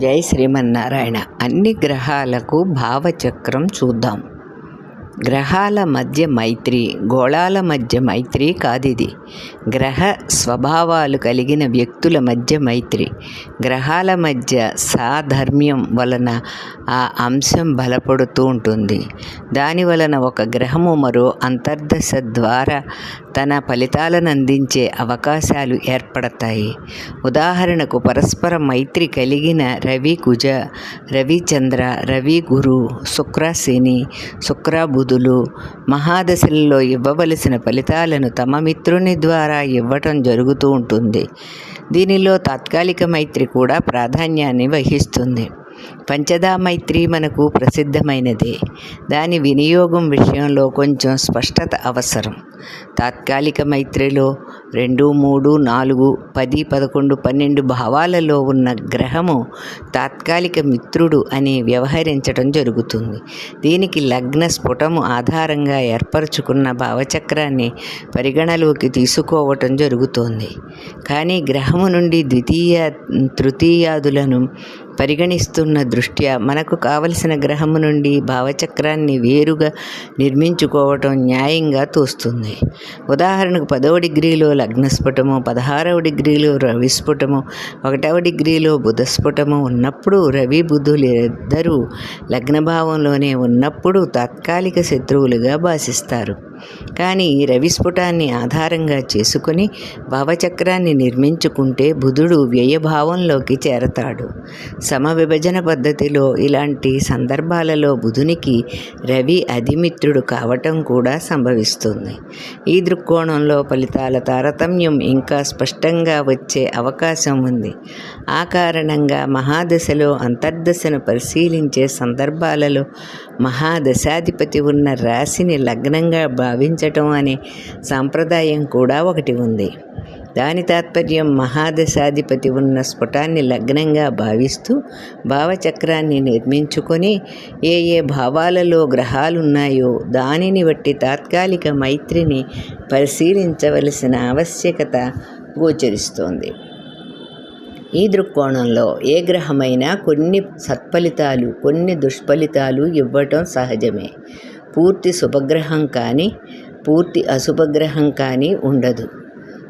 జై శ్రీమన్నారాయణ. అన్ని గ్రహాలకు భావచక్రం చూద్దాం. గ్రహాల మధ్య మైత్రి గోళాల మధ్య మైత్రి కాదిది. గ్రహ స్వభావాలు కలిగిన వ్యక్తుల మధ్య మైత్రి. గ్రహాల మధ్య సాధర్మ్యం వలన ఆ అంశం బలపడుతూ ఉంటుంది. దాని వలన ఒక గ్రహము మరో అంతర్దశ ద్వారా తన ఫలితాలను అందించే అవకాశాలు ఏర్పడతాయి. ఉదాహరణకు పరస్పర మైత్రి కలిగిన రవి కుజ రవిచంద్ర రవి గురు శుక్ర శని శుక్ర బుధులు మహాదశలలో ఇవ్వవలసిన ఫలితాలను తమ మిత్రుని ద్వారా ఇవ్వటం జరుగుతూ ఉంటుంది. దీనిలో తాత్కాలిక మైత్రి కూడా ప్రాధాన్యాన్ని వహిస్తుంది. పంచదా మైత్రి మనకు ప్రసిద్ధమైనదే. దాని వినియోగం విషయంలో కొంచెం స్పష్టత అవసరం. తాత్కాలిక మైత్రిలో రెండు మూడు నాలుగు పది పదకొండు పన్నెండు భావాలలో ఉన్న గ్రహము తాత్కాలిక మిత్రుడు అని వ్యవహరించడం జరుగుతుంది. దీనికి లగ్న స్ఫుటము ఆధారంగా ఏర్పరచుకున్న భావచక్రాన్ని పరిగణలోకి తీసుకోవటం జరుగుతోంది. కానీ గ్రహము నుండి ద్వితీయ తృతీయాదులను పరిగణిస్తున్న దృష్ట్యా మనకు కావలసిన గ్రహము నుండి భావచక్రాన్ని వేరుగా నిర్మించుకోవటం న్యాయంగా తోస్తుంది. ఉదాహరణకు పదవ డిగ్రీలో లగ్నస్ఫుటము పదహారవ డిగ్రీలో రవిస్ఫుటము ఒకటవ డిగ్రీలో బుధస్ఫుటము ఉన్నప్పుడు రవి బుధులు ఇద్దరూ లగ్నభావంలోనే ఉన్నప్పుడు తాత్కాలిక శత్రువులుగా భాషిస్తారు. కానీ రవిస్ఫుటాన్ని ఆధారంగా చేసుకుని భావచక్రాన్ని నిర్మించుకుంటే బుధుడు వ్యయభావంలోకి చేరతాడు. సమవిభజన పద్ధతిలో ఇలాంటి సందర్భాలలో బుధునికి రవి అధిమిత్రుడు కావటం కూడా సంభవిస్తుంది. ఈ దృక్కోణంలో ఫలితాల తారతమ్యం ఇంకా స్పష్టంగా వచ్చే అవకాశం ఉంది. ఆ కారణంగా మహాదశలో అంతర్దశను పరిశీలించే సందర్భాలలో మహాదశాధిపతి ఉన్న రాశిని లగ్నంగా భావించటం అనే సాంప్రదాయం కూడా ఒకటి ఉంది. దాని తాత్పర్యం మహాదశాధిపతి ఉన్న స్ఫుటాన్ని లగ్నంగా భావిస్తూ భావచక్రాన్ని నిర్మించుకొని ఏ ఏ భావాలలో గ్రహాలున్నాయో దానిని బట్టి తాత్కాలిక మైత్రిని పరిశీలించవలసిన ఆవశ్యకత గోచరిస్తోంది. ఈ దృక్కోణంలో ఏ గ్రహమైనా కొన్ని సత్ఫలితాలు కొన్ని దుష్ఫలితాలు ఇవ్వటం సహజమే. పూర్తి శుభగ్రహం కానీ పూర్తి అశుభగ్రహం కానీ ఉండదు.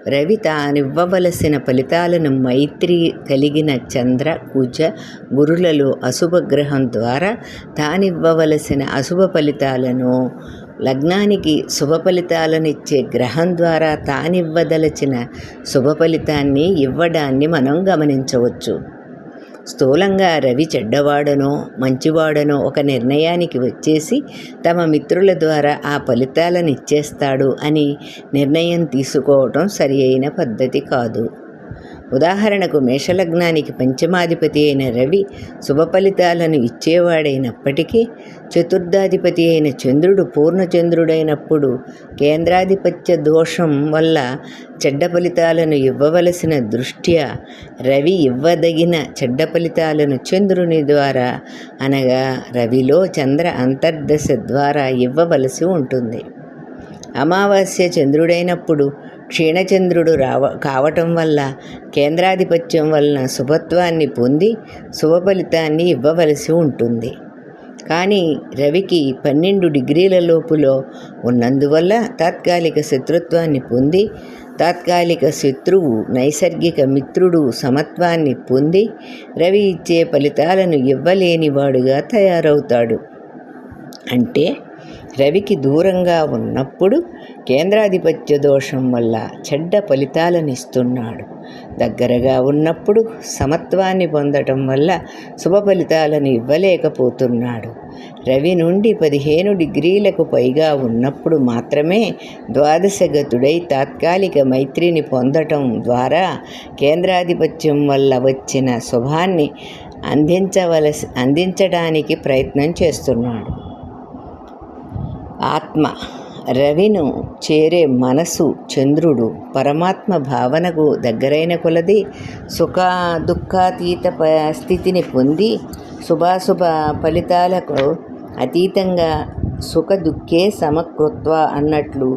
రవి తానివ్వవలసిన ఫలితాలను మైత్రి కలిగిన చంద్ర కుజ గురులలో అశుభగ్రహం ద్వారా తానివ్వవలసిన అశుభ ఫలితాలను లగ్నానికి శుభ ఫలితాలనిచ్చే గ్రహం ద్వారా తానివ్వదలచిన శుభ ఫలితాన్ని ఇవ్వడాన్ని మనం గమనించవచ్చు. స్థూలంగా రవి చెడ్డవాడనో మంచివాడనో ఒక నిర్ణయానికి వచ్చేసి తమ మిత్రుల ద్వారా ఆ ఫలితాలను ఇచ్చేస్తాడు అని నిర్ణయం తీసుకోవటం సరి అయిన పద్ధతి కాదు. ఉదాహరణకు మేషలగ్నానికి పంచమాధిపతి అయిన రవి శుభ ఫలితాలను ఇచ్చేవాడైనప్పటికీ చతుర్థాధిపతి అయిన చంద్రుడు పూర్ణచంద్రుడైనప్పుడు కేంద్రాధిపత్య దోషం వల్ల చెడ్డ ఫలితాలను ఇవ్వవలసిన దృష్ట్యా రవి ఇవ్వదగిన చెడ్డ ఫలితాలను చంద్రుని ద్వారా అనగా రవిలో చంద్ర అంతర్దశ ద్వారా ఇవ్వవలసి ఉంటుంది. అమావాస్య చంద్రుడైనప్పుడు క్షీణచంద్రుడు రావ కావటం వల్ల కేంద్రాధిపత్యం వలన శుభత్వాన్ని పొంది శుభ ఫలితాన్ని ఇవ్వవలసి ఉంటుంది. కానీ రవికి పన్నెండు డిగ్రీల లోపులో ఉన్నందువల్ల తాత్కాలిక శత్రుత్వాన్ని పొంది తాత్కాలిక శత్రువు నైసర్గిక మిత్రుడు సమత్వాన్ని పొంది రవి ఇచ్చే ఫలితాలను ఇవ్వలేనివాడుగా తయారవుతాడు. అంటే రవికి దూరంగా ఉన్నప్పుడు కేంద్రాధిపత్య దోషం వల్ల చెడ్డ ఫలితాలను ఇస్తున్నాడు దగ్గరగా ఉన్నప్పుడు సమత్వాన్ని పొందటం వల్ల శుభ ఫలితాలను ఇవ్వలేకపోతున్నాడు. రవి నుండి పదిహేను డిగ్రీలకు పైగా ఉన్నప్పుడు మాత్రమే ద్వాదశగతుడై తాత్కాలిక మైత్రిని పొందటం ద్వారా కేంద్రాధిపత్యం వల్ల వచ్చిన శుభాన్ని అందించవలసి అందించడానికి ప్రయత్నం చేస్తున్నాడు. ఆత్మ రవిను చేరే మనసు చంద్రుడు పరమాత్మ భావనకు దగ్గరైన కొలది సుఖ దుఃఖాతీత ప స్థితిని పొంది శుభాశుభ ఫలితాలకు అతీతంగా సుఖ దుఃఖే సమకృత్వ అన్నట్లు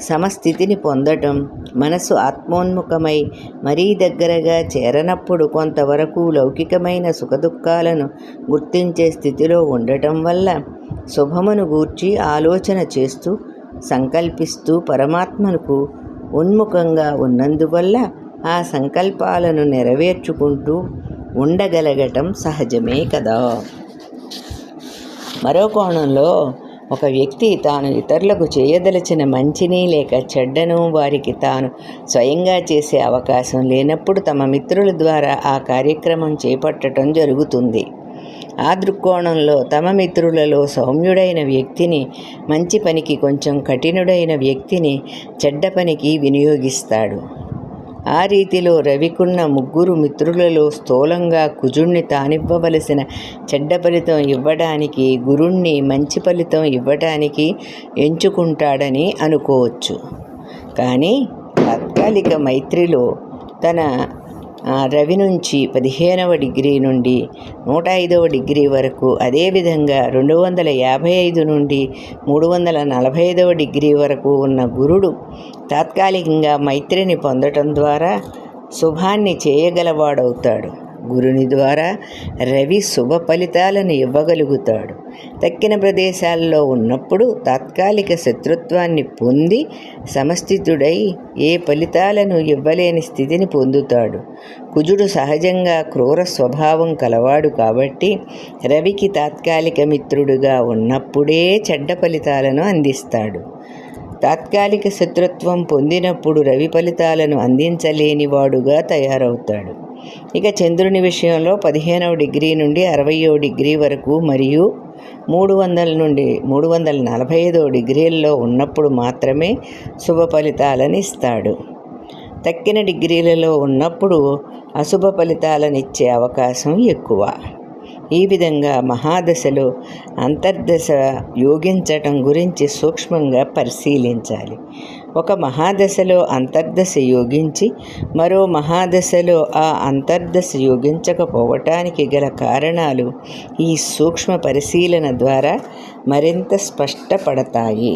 సమస్థితిని పొందటం మనసు ఆత్మోన్ముఖమై మరీ దగ్గరగా చేరనప్పుడు కొంతవరకు లౌకికమైన సుఖదుఖాలను గుర్తించే స్థితిలో ఉండటం వల్ల శుభమును గూర్చి ఆలోచన చేస్తూ సంకల్పిస్తూ పరమాత్మకు ఉన్ముఖంగా ఉన్నందువల్ల ఆ సంకల్పాలను నెరవేర్చుకుంటూ ఉండగలగటం సహజమే కదా. మరో కోణంలో ఒక వ్యక్తి తాను ఇతరులకు చేయదలిచిన మంచిని లేక చెడ్డను వారికి తాను స్వయంగా చేసే అవకాశం లేనప్పుడు తమ మిత్రుల ద్వారా ఆ కార్యక్రమం చేపట్టడం జరుగుతుంది. ఆ దృక్కోణంలో తమ మిత్రులలో సౌమ్యుడైన వ్యక్తిని మంచి పనికి కొంచెం కఠినుడైన వ్యక్తిని చెడ్డ పనికి వినియోగిస్తాడు. ఆ రీతిలో రవికున్న ముగ్గురు మిత్రులలో స్థూలంగా కుజుణ్ణి తానివ్వవలసిన చెడ్డ ఫలితం ఇవ్వడానికి గురుణ్ణి మంచి ఫలితం ఇవ్వడానికి ఎంచుకుంటాడని అనుకోవచ్చు. కానీ తాత్కాలిక మైత్రిలో తన రవి నుంచి పదిహేనవ డిగ్రీ నుండి నూట ఐదవ డిగ్రీ వరకు అదేవిధంగా రెండు వందల యాభై ఐదు నుండి మూడు వందల నలభై ఐదవ డిగ్రీ వరకు ఉన్న గురుడు తాత్కాలికంగా మైత్రిని పొందటం ద్వారా శుభాన్ని చేయగలవాడవుతాడు. గురుని ద్వారా రవి శుభ ఫలితాలను ఇవ్వగలుగుతాడు. తక్కిన ప్రదేశాల్లో ఉన్నప్పుడు తాత్కాలిక శత్రుత్వాన్ని పొంది సమస్థితుడై ఏ ఫలితాలను ఇవ్వలేని స్థితిని పొందుతాడు. కుజుడు సహజంగా క్రూర స్వభావం కలవాడు కాబట్టి రవికి తాత్కాలిక మిత్రుడుగా ఉన్నప్పుడే చెడ్డ ఫలితాలను అందిస్తాడు. తాత్కాలిక శత్రుత్వం పొందినప్పుడు రవి ఫలితాలను అందించలేనివాడుగా తయారవుతాడు. ఇక చంద్రుని విషయంలో పదిహేనవ డిగ్రీ నుండి అరవయో డిగ్రీ వరకు మరియు మూడు వందల నుండి మూడు వందల నలభై ఐదో డిగ్రీల్లో ఉన్నప్పుడు మాత్రమే శుభ ఫలితాలను ఇస్తాడు తక్కిన డిగ్రీలలో ఉన్నప్పుడు అశుభ ఫలితాలను ఇచ్చే అవకాశం ఎక్కువ. ఈ విధంగా మహాదశలో అంతర్దశ యోగించటం గురించి సూక్ష్మంగా పరిశీలించాలి. ఒక మహాదశలో అంతర్దశ యోగించి మరో మహాదశలో ఆ అంతర్దశ యోగించకపోవటానికి గల కారణాలు ఈ సూక్ష్మ పరిశీలన ద్వారా మరింత స్పష్టపడతాయి.